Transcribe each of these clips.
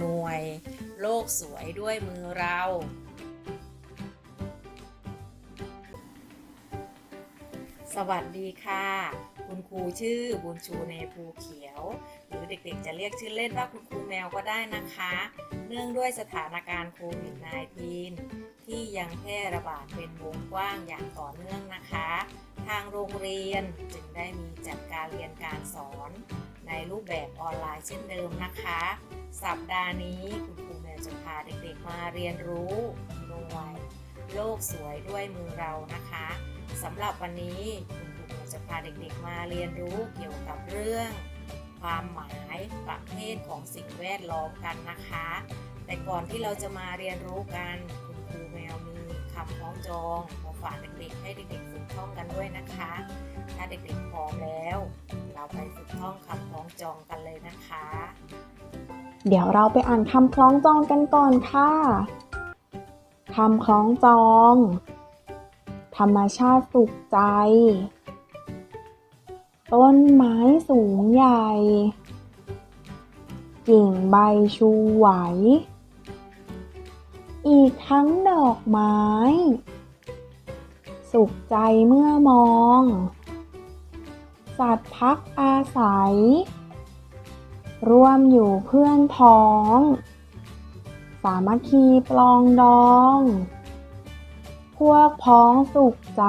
หน่วย โลกสวยด้วยมือเรา สวัสดีค่ะ คุณครูชื่อบุญชูเนภูเขียว หรือเด็กๆจะเรียกชื่อเล่นว่าคุณครูแมวก็ได้นะคะ เนื่องด้วยสถานการณ์โควิด -19 ที่ยังแพร่ระบาดเป็นวงกว้างอย่างต่อเนื่องนะคะ ทางโรงเรียนจึงได้มีจัดการเรียนการสอน ในรูปแบบออนไลน์เช่นเดิมนะคะ สัปดาห์นี้คุณครูแมวจะพาเด็กๆมาเรียนรู้หน่วยโลกสวยด้วยมือเรานะคะสำหรับวันนี้คุณครูแมวจะพาเด็กๆมาเรียนรู้เกี่ยวกับเรื่อง ความหมายประเภทของสิ่งแวดล้อมกันนะคะ แต่ก่อนที่เราจะมาเรียนรู้กันคุณครูแมวมีคำคล้องจอง ฝากเด็กๆให้เด็กๆฝึกท่องกันด้วยนะคะ ถ้าเด็กๆพร้อมแล้ว เราไปฝึกท่องคำคล้องจองกันเลยนะคะ เดี๋ยวเราไปอ่านคำคล้องจองกันก่อนค่ะคำคล้องจอง ธรรมชาติสุขใจ ต้นไม้สูงใหญ่ กิ่งใบชูไหว อีกทั้งดอกไม้ สุขใจเมื่อมอง สัตว์พักอาศัย ร่วมอยู่เพื่อนพ้อง สามัคคีปลองดอง พวกพ้องสุขใจ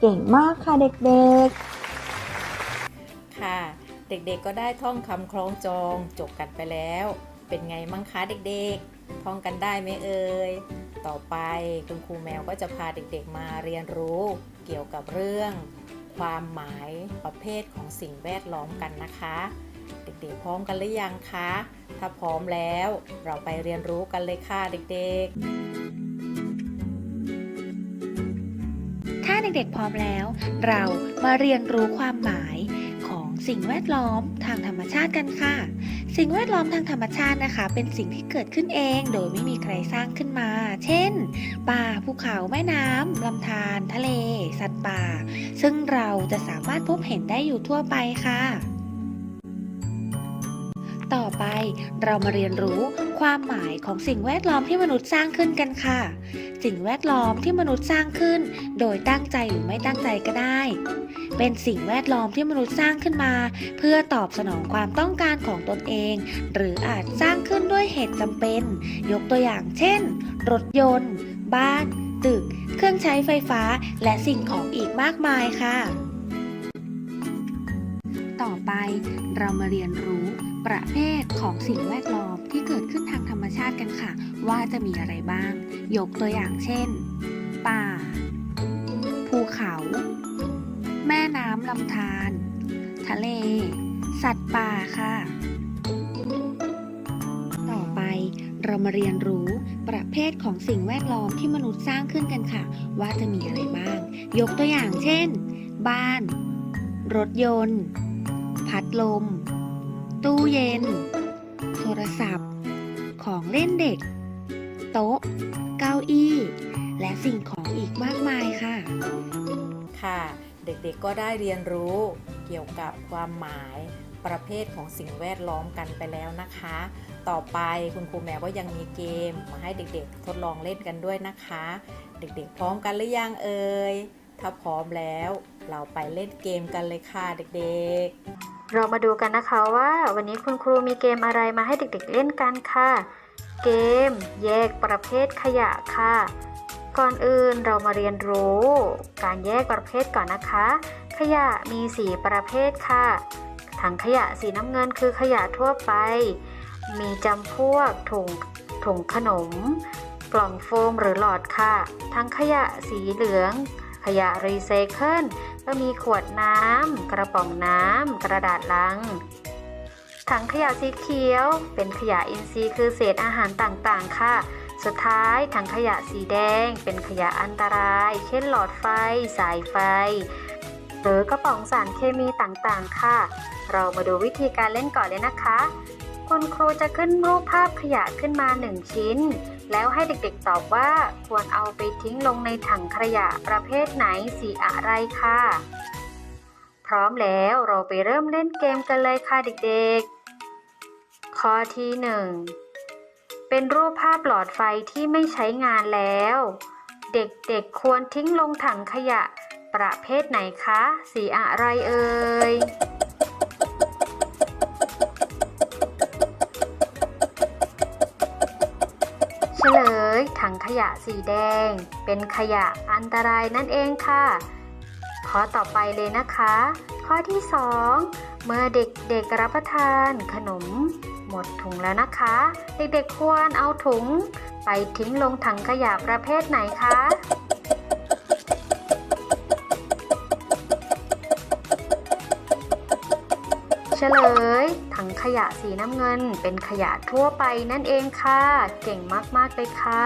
เก่งมากค่ะเด็กๆค่ะเด็กๆก็ได้ท่องคำคล้องจองจบกันไปแล้ว เป็นไงมั่งคะเด็กๆ ท่องกันได้ไหมเอ่ย ต่อไปคุณครูแมวก็จะพาเด็กๆมาเรียนรู้เกี่ยวกับเรื่อง ความหมายประเภทของสิ่งแวดล้อมกันนะคะ เด็กๆพร้อมกันหรือยังคะ ถ้าพร้อมแล้วเราไปเรียนรู้กันเลยค่ะเด็กๆ ถ้าเด็กๆพร้อมแล้ว เรามาเรียนรู้ความหมายของสิ่งแวดล้อมทางธรรมชาติกันค่ะ สิ่งแวดล้อมทางธรรมชาตินะคะ เป็นสิ่งที่เกิดขึ้นเองโดยไม่มีใครสร้างขึ้นมา เช่น ป่า ภูเขา แม่น้ำลำธารทะเล สัตว์ป่า ซึ่งเราจะสามารถพบเห็นได้อยู่ทั่วไปค่ะ ต่อไป เรามาเรียนรู้ความหมายของสิ่งแวดล้อมที่มนุษย์สร้างขึ้นกันค่ะ สิ่งแวดล้อมที่มนุษย์สร้างขึ้น โดยตั้งใจหรือไม่ตั้งใจก็ได้ เป็นสิ่งแวดล้อมที่มนุษย์สร้างขึ้นมา เพื่อตอบสนองความต้องการของตนเอง หรืออาจสร้างขึ้นด้วยเหตุจำเป็น ยกตัวอย่างเช่น รถยนต์ บ้าน ตึก เครื่องใช้ไฟฟ้า และสิ่งของอีกมากมายค่ะ ต่อไปเรามาเรียนรู้ ประเภทของสิ่งแวดล้อมที่เกิดขึ้นทางธรรมชาติกันค่ะ ว่าจะมีอะไรบ้าง ยกตัวอย่างเช่น ป่า ภูเขา แม่น้ำลำธารทะเล สัตว์ป่าค่ะ ต่อไปเรามาเรียนรู้ประเภทของสิ่งแวดล้อมที่มนุษย์สร้างขึ้นกันค่ะ ว่าจะมีอะไรบ้าง ยกตัวอย่างเช่น บ้าน รถยนต์ พัดลม ตู้เย็น โทรศัพท์ ของเล่นเด็ก โต๊ะ เก้าอี้ และสิ่งของอีกมากมายค่ะ ค่ะ เด็กๆก็ได้เรียนรู้เกี่ยวกับความหมายประเภทของสิ่งแวดล้อมกันไปแล้วนะคะ ต่อไปคุณครูแมวก็ยังมีเกมมาให้เด็กๆ ทดลองเล่นกันด้วยนะคะ เด็กๆ พร้อมกันหรือยังเอ่ย ถ้าพร้อมแล้ว เราไปเล่นเกมกันเลยค่ะเด็กๆ เรามาดูกันนะคะว่าวันนี้คุณครูมีเกมอะไรมาให้เด็กๆเล่นกันค่ะ เกมแยกประเภทขยะค่ะ ก่อนอื่นเรามาเรียนรู้ การแยกประเภทก่อนนะคะ ขยะมีสีประเภทค่ะ ถังขยะสีน้ำเงินคือขยะทั่วไป มีจำพวกถุงถุงขนม กล่องโฟมหรือหลอดค่ะ ทั้งขยะสีเหลือง ขยะรีไซเคิล ก็มีขวดน้ำ กระป๋องน้ำ กระดาษลัง ถังขยะสีเขียว เป็นขยะอินทรีย์คือเศษอาหารต่างๆ ค่ะ สุดท้ายถังขยะสีแดง เป็นขยะอันตราย เช่นหลอดไฟ สายไฟ หรือกระป๋องสารเคมีต่างๆ ค่ะ เรามาดูวิธีการเล่นก่อนเลยนะคะ คุณครูจะขึ้นรูปภาพขยะขึ้นมา 1 ชิ้น แล้วให้เด็กๆตอบว่า ควรเอาไปทิ้งลงในถังขยะประเภทไหนสีอะไรค่ะ พร้อมแล้วเราไปเริ่มเล่นเกมกันเลยค่ะเด็กๆขข้อที่หนึ่งเป็นรูปภาพหลอดไฟที่ไม่ใช้งานแล้ว เด็กๆควรทิ้งลงถังขยะประเภทไหนคะ สีอะไรเอ่ย เฉลย ถังขยะสีแดง เป็นขยะอันตรายนั่นเองค่ะ ข้อต่อไปเลยนะคะ ข้อที่ 2 เมื่อเด็กๆรับประทานขนม หมดถุงแล้วนะคะ เด็กๆควรเอาถุง ไปทิ้งลงถังขยะประเภทไหนคะเฉลย ถังขยะสีน้ำเงิน เป็นขยะทั่วไปนั่นเองค่ะ เก่งมากๆเลยค่ะ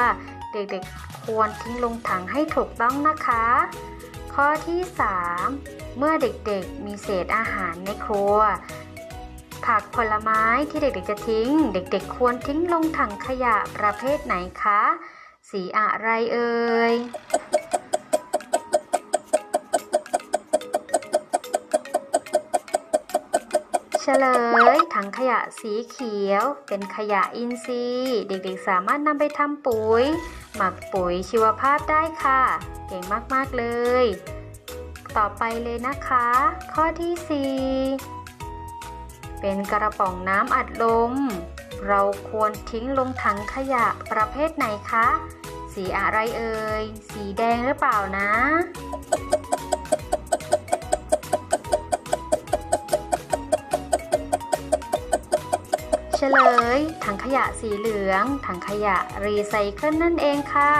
เด็กๆควรทิ้งลงถังให้ถูกต้องนะคะ ข้อที่ 3 เมื่อเด็กๆมีเศษอาหารในครัว ผักผลไม้ที่เด็กๆจะทิ้ง เด็กๆควรทิ้งลงถังขยะประเภทไหนคะ สีอะไรเอ่ย ฉลย ถังขยะสีเขียว เป็นขยะอินทรีย์ เด็กๆสามารถนำไปทำปุ๋ย หมักปุ๋ยชีวภาพได้ค่ะ เก่งมากๆเลย ต่อไปเลยนะคะ ข้อที่ 4 เป็นกระป๋องน้ำอัดลม เราควรทิ้งลงถังขยะประเภทไหนคะ สีอะไรเอ่ย สีแดงหรือเปล่านะ เฉลย ถังขยะสีเหลือง ถังขยะรีไซเคิลนั่นเองค่ะ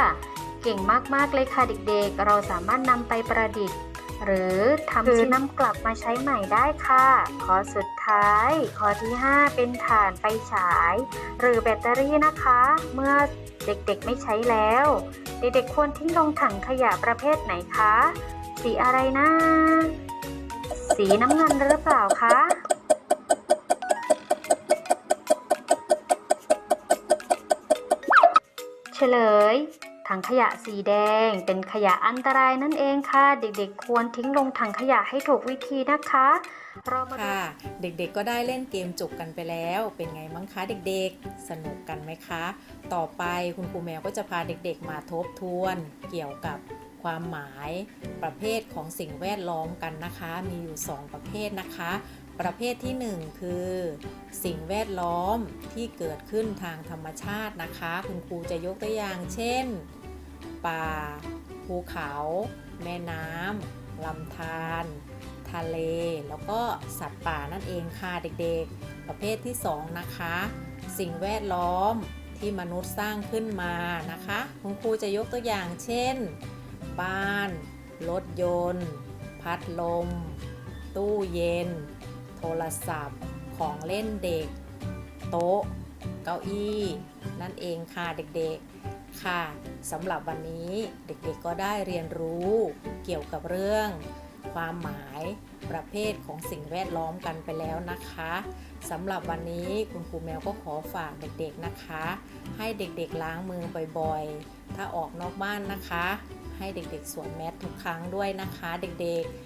เก่งมากๆเลยค่ะเด็กๆ เราสามารถนำไปประดิษฐ์ หรือทำหรือนำกลับมาใช้ใหม่ได้ค่ะ ข้อสุดท้าย ข้อที่ 5 เป็นถ่านไฟฉาย หรือแบตเตอรี่นะคะ เมื่อเด็กๆไม่ใช้แล้ว เด็กๆควรทิ้งลงถังขยะประเภทไหนคะ สีอะไรนะ สีน้ำเงินหรือเปล่าคะ เฉลย ถังขยะสีแดง เป็นขยะอันตรายนั่นเองค่ะ เด็กๆ ควรทิ้งลงถังขยะให้ถูกวิธีนะคะเรามาดูค่ะ เด็กๆ ก็ได้เล่นเกมจบกันไปแล้ว เป็นไงมั้งคะเด็กๆ สนุกกันไหมคะ ต่อไปคุณครูแมวก็จะพาเด็กๆ มาทบทวนเกี่ยวกับความหมายประเภทของสิ่งแวดล้อมกันนะคะ มีอยู่ 2 ประเภทนะคะ ประเภทที่ 1 คือ สิ่งแวดล้อมที่เกิดขึ้นทางธรรมชาตินะคะ คุณครูจะยกตัวอย่าง เช่น ป่า ภูเขา แม่น้ำลำธารทะเล แล้วก็สัตว์ป่านั่นเองค่ะเด็กๆ ประเภทที่ 2 นะคะ สิ่งแวดล้อมที่มนุษย์สร้างขึ้นมานะคะ คุณครูจะยกตัวอย่าง เช่น บ้าน รถยนต์ พัดลม ตู้เย็น โทรศัพท์ ของเล่นเด็ก โต๊ะ เก้าอี้ นั่นเองค่ะเด็กๆ ค่ะสำหรับวันนี้เด็กๆก็ได้เรียนรู้เกี่ยวกับเรื่อง ความหมายประเภทของสิ่งแวดล้อมกันไปแล้วนะคะสำหรับวันนี้คุณครูแมวก็ขอฝากเด็กๆนะคะ ให้เด็กๆล้างมือบ่อยๆ ถ้าออกนอกบ้านนะคะ ให้เด็กๆสวมแมสทุกครั้งด้วยนะคะ เด็กๆ